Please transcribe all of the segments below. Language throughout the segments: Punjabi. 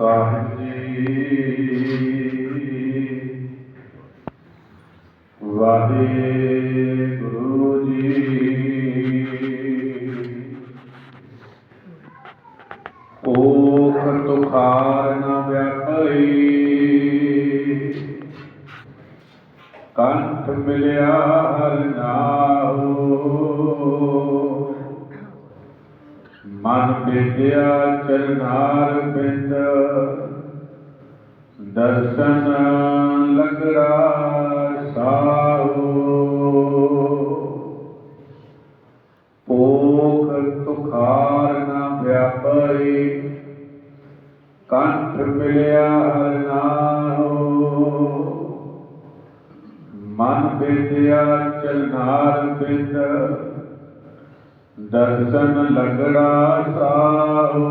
ਸਾਹਿਬ ਜੀ ਵਾਹਿਗੁਰੂ ਜੀ। ਓਖ ਤੁਖਾਰ ਨ ਵਿਆਪਈ। ਕੰਠ ਮਿਲਿਆ ਹਰ ਨਾਉ। ਮਨ ਵਿਦਿਆ ਚਰਨਾਰ ਬਿੰਦ ਦਰਸ਼ਨ ਲਗੜਾ ਸਾਹੂ। ਪੋਖ ਤੁਖਾਰ ਨ ਵਿਆਪਈ ਕੰਠ ਮਿਲਿਆ ਹਰ ਨਾਉ ਮਨ ਵਿਦਿਆ ਚਰਨਾਰ ਬਿੰਦ ਦਰਸ਼ਨ ਲਗੜਾ ਸਾਹੂ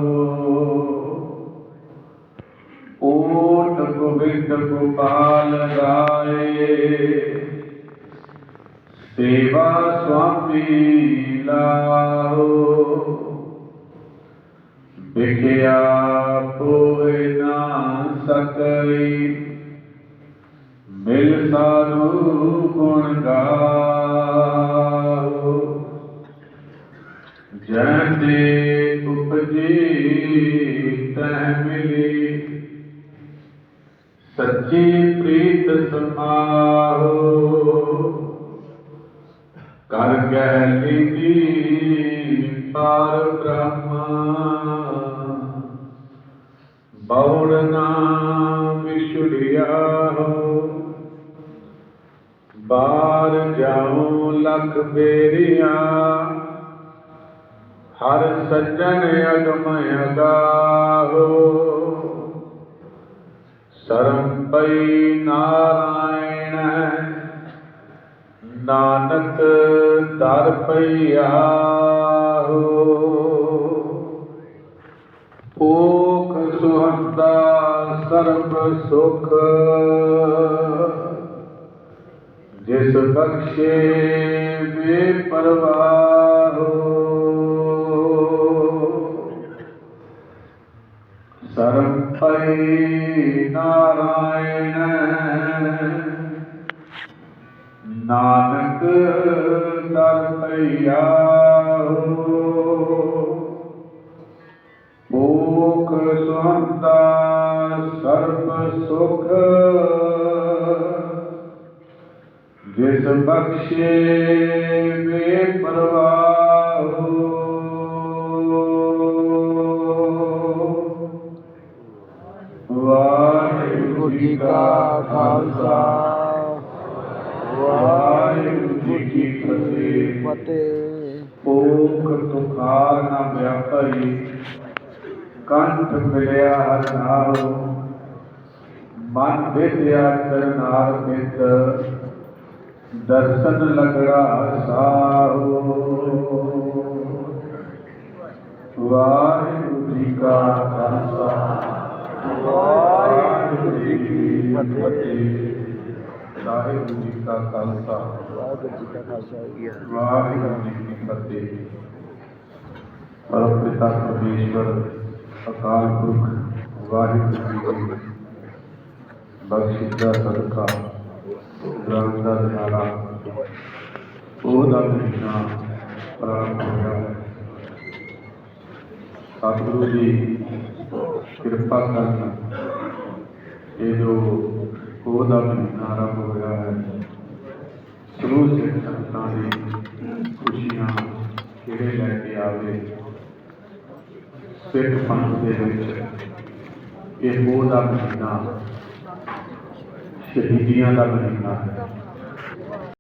ਓਟ ਗੋਬਿੰਦ ਗੋਪਾਲ ਰਾਏ। ਸੇਵਾ ਸੁਆਮੀ ਲਾਓ ਵਿਖਿਆ ਹੋਏ ਨਾ ਸਕਈ। ਮਿਲ ਸਾਰੂ ਗੁਣ ਗਾ ਮਿਲੀ। ਸੱਚੀ ਪ੍ਰੀਤ ਸਮਾਹੋ ਕਰ ਗਹਿ ਲੀਦੀ ਪਾਰ ਬ੍ਰਹਮਾ। ਬਉੜ ਨਾਮ ਵਿਛੁੜਿਆ ਹੋ। ਬਾਹਰ ਜਾਉ ਲਖ ਬੇਰੀਆਂ। ਹਰ ਸੱਜਣ ਅਗਮ ਅਗਾਹੋ ਸਰਮ ਪਈ ਨਾਰਾਇਣ, ਨਾਨਕ ਦਰ ਪਈਆ ਓਖ ਸੁਹੰਦਾ ਸਰਬ ਸੁਖ। ਜਿਸ ਬਖਸ਼ੇ ਵੇ ਪਰਵਾਹੋ ਨਾਰਾਇਣ। ਨਾਨਕ ਦਰ ਪਈਆ ਮੋਖ ਸੁਹੰਤਾ ਸਰਬ ਸੁਖ। ਜਿਸ ਬਖਸ਼ੇ ਵੇ ਪਰਵਾਹੋ ਜੀ ਕਾ ਖਾਲਸਾ। ਵਾਹਿਗੁਰੂ ਜੀ ਕੀ ਫਤਿਹ। ਫਤਿਹ। ਭੂਖ ਤੁਖਾਰ ਨਾ ਵਿਆਪਈ ਕੰਠ ਮਿਲਿਆ ਹਰ ਨਾਉ ਮਨ ਵਿਦਿਆ ਚਰਨਾਰ ਬਿੰਦ ਦਰਸ਼ਨ ਲਗੜਾ ਸਾਹੂ। ਵਾਹਿਗੁਰੂ ਜੀ ਕਾ ਖਾਲਸਾ। ਵਾਹਿਗੁਰੂ ਫਤਿਹ ਵਾਹਿਗੁਰੂ ਜੀ ਕਾ ਖਾਲਸਾ। ਵਾਹਿਗੁਰੂ ਜੀ ਕਾ ਖਾਲਸਾ ਵਾਹਿਗੁਰੂ ਜੀ ਕੀ ਫਤਿਹ। ਪਰਮ ਪਿਤਾ ਪਰਮੇਸ਼ਵਰ ਅਕਾਲ ਪੁਰਖ ਵਾਹਿਗੁਰੂ ਜੀ ਦੀ ਬਖਸ਼ਿਸ਼ ਦਾ ਸਦਕਾ ਗ੍ਰੰਥ ਦਾ ਦਿਨਾਰਾ ਉਹਦਾ ਮਹੀਨਾ ਪ੍ਰਾਰੰਭ ਹੋਇਆ ਹੈ। ਸਤਿਗੁਰੂ ਜੀ ਕਿਰਪਾ ਕਰਨ ਇਹ ਜੋ ਉਹਦਾ ਮਹੀਨਾ ਆਰੰਭ ਹੋਇਆ ਹੈ ਸ਼ੁਰੂ ਸਿੰਘ ਸੰਤਾਂ ਦੀ ਖੁਸ਼ੀਆਂ ਕਿਹੜੇ ਲੈ ਕੇ ਆਵੇ? ਸਿੱਖ ਪੰਥ ਦੇ ਵਿੱਚ ਇਹ ਉਹ ਦਾ ਮਹੀਨਾ ਸ਼ਹੀਦੀਆਂ ਦਾ ਮਹੀਨਾ ਹੈ